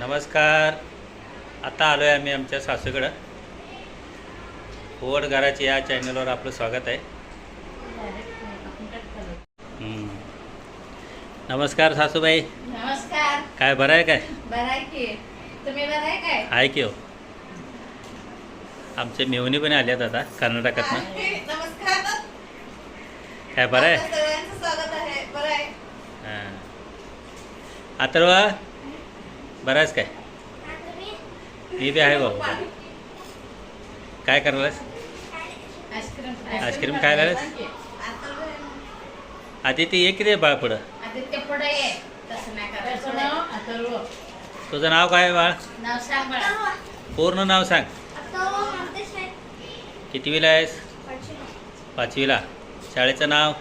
नमस्कार. आता आलो आहे आम्ही आमच्या सासूकडं. ओवड घराचे या चॅनलवर आपलं स्वागत आहे. नमस्कार सासूबाई. नमस्कार. काय बरं आहे काय? आहे की. हो. आमचे मेवणी पण आल्यात आता कर्नाटकातनं. नमस्कार. काय बरं आहे. हां. अथर्वा बरं आहेस काय. मी बी आहे भाऊ. काय करणारस आईस्क्रीम. आईस्क्रीम खायला आलास? आदिती ये की रे बाळ पुढं? आदित्य तुझं नाव? काय आहे बाळ? नाव सांग बाळा. पूर्ण नाव सांग. कितवीला आहेस? पाचवीला. शाळेचं नाव?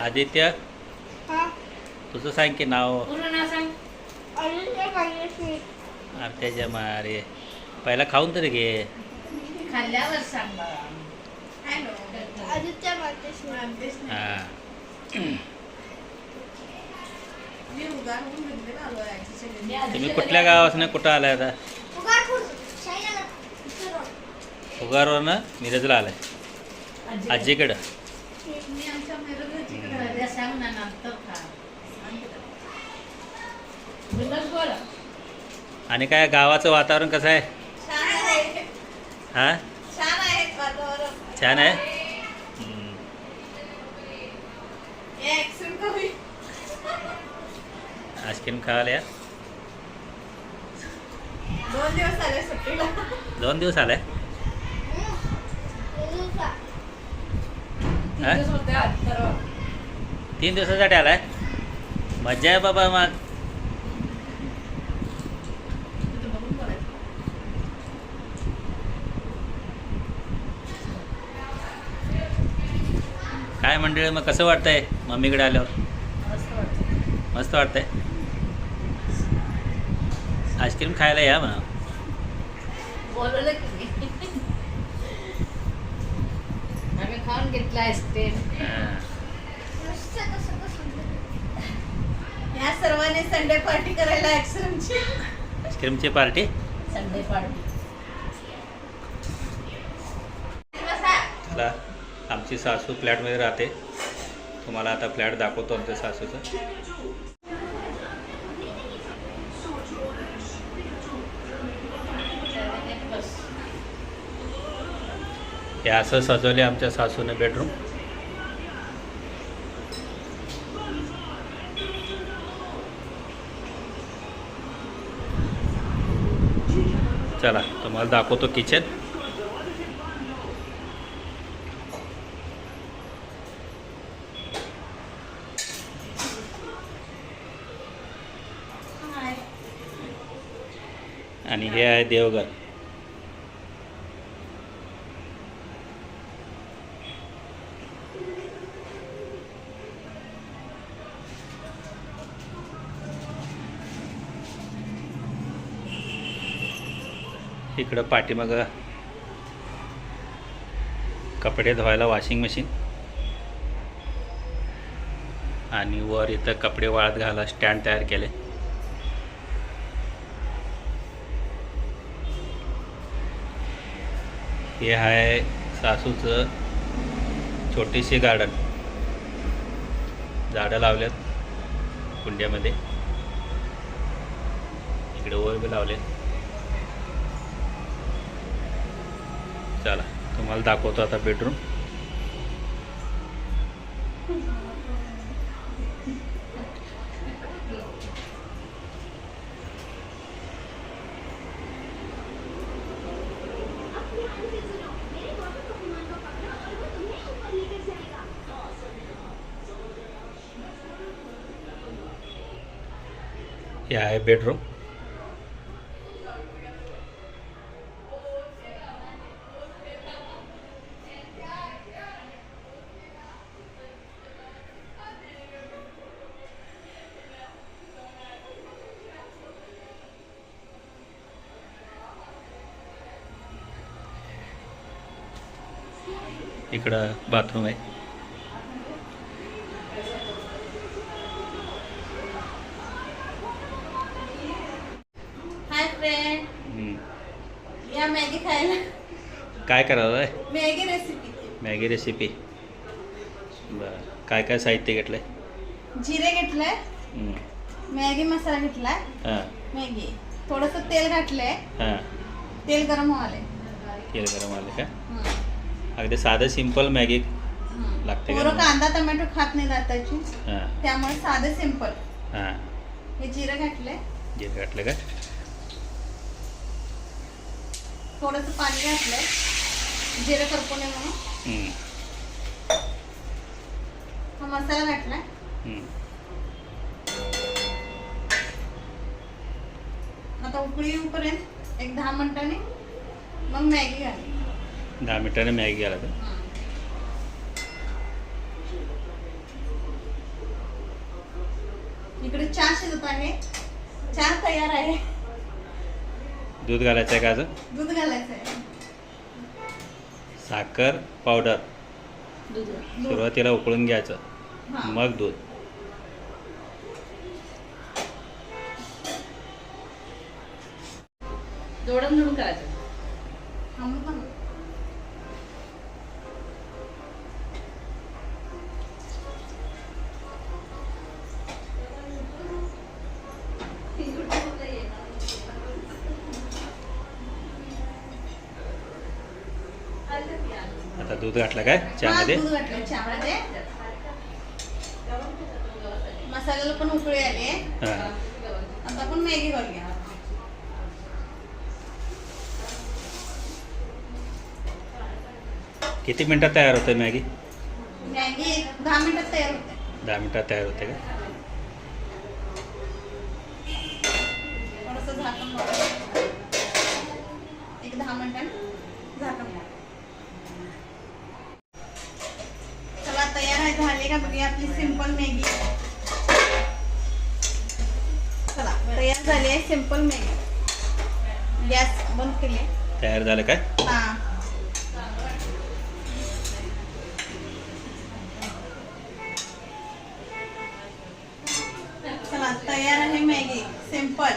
आदित्य? तुझं सांग की नाव. पूर्ण नाव सांग मारे. पहिला खाऊन तरी घे. खाल्ल्यावर सांग हां. तुम्ही कुठल्या गावापासून कुठं आलाय आता? उगारवरनं मिरजला आलाय. आजीकडं. सांग ना आणि काय गावाचं वातावरण कसं आहे? हां? छान आहे आईस्क्रीम खायला या. दोन दिवस आले सुट्टीला. दोन दिवस परवा. तीन दिवसासाठी आलाय? मजा आहे बाबा मग. काय मंडळी मग कसं वाटतंय मम्मीकडे आल्यावर? मस्त वाटतं. मस्त वाटतंय. आईस्क्रीम खायला या म्हणा. खाऊन घेतलं आईस्क्रीम हां. या सर्वांनी संडे पार्टी करायला आईस्क्रीमची आईस्क्रीमची पार्टी संडे पार्टी चला. आमची सासू फ्लॅटमध्ये राहते. तुम्हाला आता फ्लॅट दाखवतो आमच्या सासूचं. हे असं सजवले आमच्या सासूने बेडरूम चला तुम्हाला दाखवतो किचन आणि हे आहे देवघर. इकडं पाठीमागं कपडे धुवायला वॉशिंग मशीन आणि वर इथं कपडे वाळत घाला स्टँड तयार केले. हे आहे सासूचं छोटीशी गार्डन झाडं लावल्यात कुंड्यामध्ये. इकडे वर बी लावले चला तुम्हाला दाखवतो आता बेडरूम या है बेडरूम इकडं बाथरूम आहे. या मॅगी खायला. काय करावं आहे मॅगी रेसिपी मॅगी रेसिपी बरं. काय काय साहित्य घेतलंय? जिरे घेतलंय. मॅगी मसाला घेतलाय. मॅगी. थोडस तेल घातलंय. तेल गरम आले तेल गरम आले का? अगदी साधं सिंपल मॅगी लागते पोरं? कांदा टोमॅटो खात नाही दाताची. हां. त्यामुळे साधं सिंपल हां. हे जिरं घातलंय. जिरे घातलं का? थोडंसं पाणी घातलंय. जिरं करपू नये म्हणून. हा मसाला घातलाय. आता उकळी येऊपर्यंत एक दहा मिनिटांनी मग मॅगी घाल. दहा मिनिटाने मॅगी घाला का इकडे चहा शिजत आहे. चहा तयार आहे. दूध घालायचं आहे का अजून? दूध घालायचं आहे. साखर पावडर. दूध. दूध. सुरुवातीला उकळून घ्यायचं. हा. मग दूध. जोडून जोडून करायचं? दूध घातलं काय? चहामध्ये? दूध घातलं चहामध्ये. मसाल्याला पण उकळी आली. हां. आता आपण मॅगी घालूया. किती मिनटात तयार होते मॅगी? मॅगी दहा मिनिटात तयार होते. दहा मिनटात तयार होते का. एक दहा मिनिटांनी झाकण लावून. चला का? बघूया आपली सिंपल मॅगी चला तयार झाली आहे सिंपल मॅगी गॅस बंद केली. तयार झालं काय? हा. चला तयार आहे मॅगी सिंपल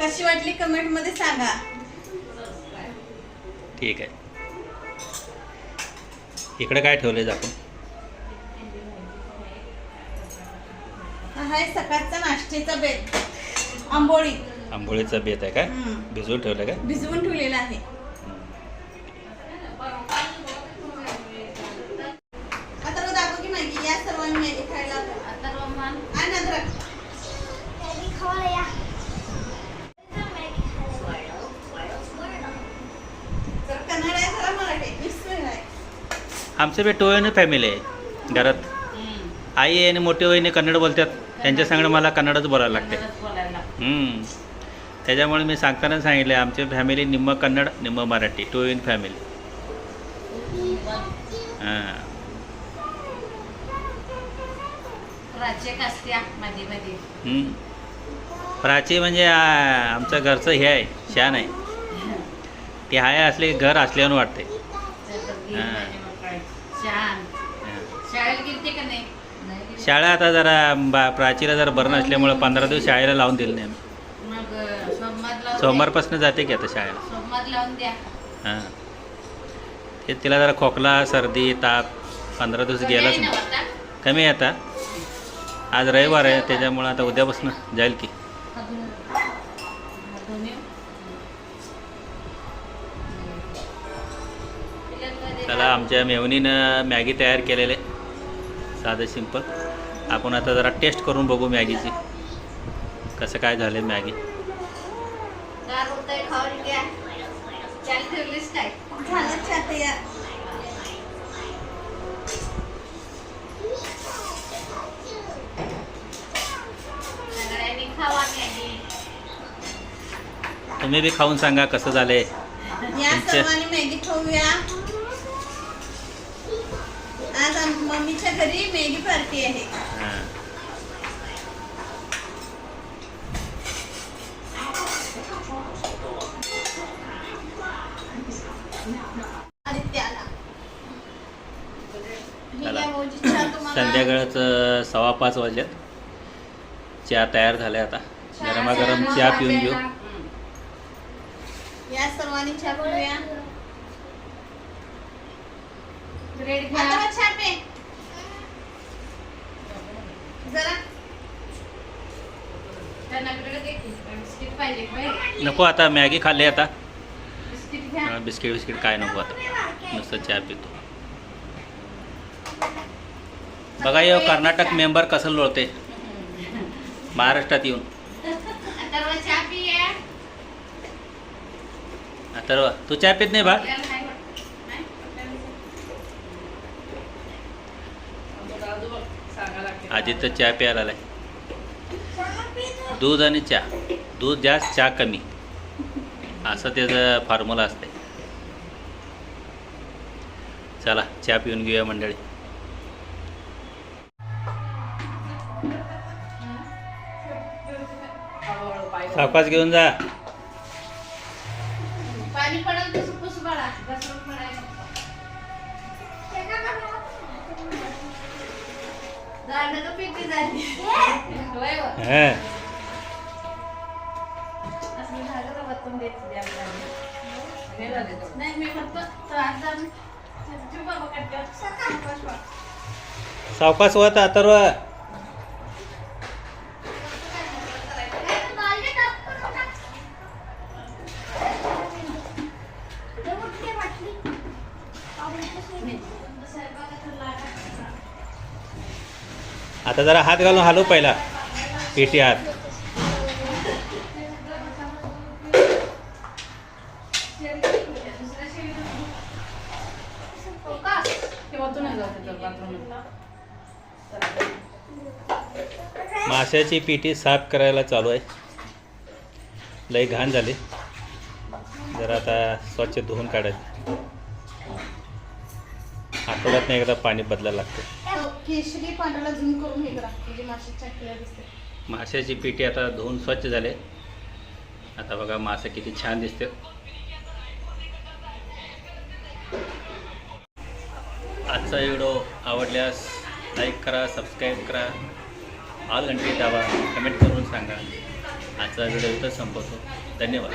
कशी वाटली कमेंटमध्ये सांगा. ठीक आहे. इकडे काय ठेवलंय आपण? आहे सकाळचा नाश्त्याचा बेत. आंबोळी. आंबोळीचा बेत आहे हम्म. भिजवून ठेवलं काय? भिजवून ठेवलेला आहे. आता रोज दाखव की मॅगी या सर्वांनी मॅगी खायला. आता रोमान आणि अद्रक तर कन्नड आहे जरा मराठी. मिक्स आहे. आमचं बी टोळीनं फॅमिली आहे घरात. आई आणि मोठी वहिनी कन्नड बोलतात. त्यांच्या सांगणं मला कन्नडच बोलायला लागते. त्याच्यामुळे मी सांगताना सांगितलं आमची फॅमिली निम्म कन्नड निम्म मराठी टू इन फॅमिली हां. प्राची म्हणजे आमचं घरचं हे आहे शान आहे. ते हाय असले घर असल्यानं वाटते. हा. शाळा आता जरा बा प्राचीला जरा बरं नसल्यामुळं पंधरा दिवस शाळेला लावून दिलं नाही आम्ही. मग अं, सोमवार लावून सोमवारपासून जाते की आता शाळेला द्या. सोमवार लावून द्या हां ते तिला जरा खोकला सर्दी ताप पंधरा दिवस गेलाच नाही ना? कमी आहे आता आज रविवार आहे त्याच्यामुळं आता उद्यापासून जाईल की हा हा दोन्ही. चला आमच्या मेवणीनं मॅगी तयार केलेले साधं सिंपल आपण आता जरा टेस्ट करून बघू मॅगीची. कसं काय झालं खावा मॅगी. तुम्ही बी खाऊन सांगा कसं झालंय. मॅगी खाऊया आज आम- मम्मीच्या घरी मॅगी पार्टी आहे. संध्याकाळचं सव्वा पाच वाजल्यात चहा तयार झालाय आता. गरमागरम चहा पिऊन घेऊ. या सर्वांनी चहा पिऊया. ब्रेड घ्या आता चहा पे जरा त्यांना ब्रेड दे की. बिस्किट पाहिजे का बाई? नको आता मॅगी खाल्ली आता. बिस्किट घ्या. बिस्किट बिस्किट काय नको आता. नुसतं चहा पितो. बघा यो कर्नाटक मेंबर कसं लोळते. महाराष्ट्रात येऊन. अथर्व चहा पिये. तर तू चहा पित नाही बा आपल्याला नाही वाटत. नाही? आधी तर चहा प्यायला आलाय. दूध आणि चहा. दूध जास्त चहा कमी. असं त्याचं फॉर्म्युला असते चला चहा पिऊन घेऊया मंडळी. सावकाश घेऊन जा. पाणी वतून द्यायचं द्या आपल्याला. नाही मी फक्त काढते. सावकाश होत अथर्व आता जरा हात घालून हलव पहिला पेटी हात माशाची पेटी साफ करायला चालू आहे. लई घाण झाली. जरा आता स्वच्छ धुवून काढायचं. आठवड्यात एकदा पाणी बदलायला लागतं. माशाची पेटी आता धुवून स्वच्छ झाले. आता बघा मासे किती छान दिसते. आजचा व्हिडिओ आवडल्यास लाईक करा सबस्क्राईब करा. ऑल घंटी दावा कमेंट करून सांगा. आजचा व्हिडिओ इथं संपवतो. धन्यवाद.